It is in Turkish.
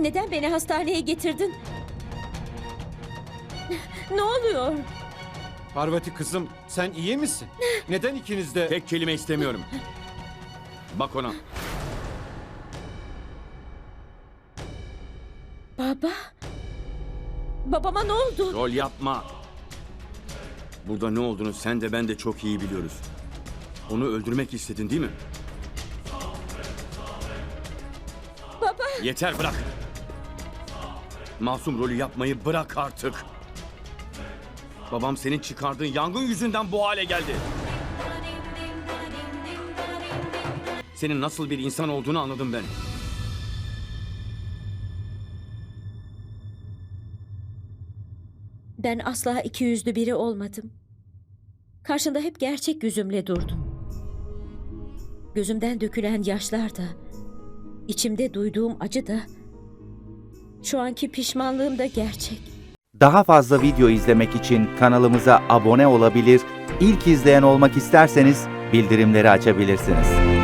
Neden beni hastaneye getirdin? Ne oluyor? Parvati kızım sen iyi misin? Neden ikiniz de... Tek kelime istemiyorum. Bak ona. Baba? Babama ne oldu? Rol yapma. Burada ne olduğunu sen de ben de çok iyi biliyoruz. Onu öldürmek istedin değil mi? Baba! Yeter bırak. Masum rolü yapmayı bırak artık. Babam senin çıkardığın yangın yüzünden bu hale geldi. Senin nasıl bir insan olduğunu anladım ben. Ben asla iki yüzlü biri olmadım. Karşında hep gerçek yüzümle durdum. Gözümden dökülen yaşlar da, içimde duyduğum acı da, şu anki pişmanlığım da gerçek. Daha fazla video izlemek için kanalımıza abone olabilir, ilk izleyen olmak isterseniz bildirimleri açabilirsiniz.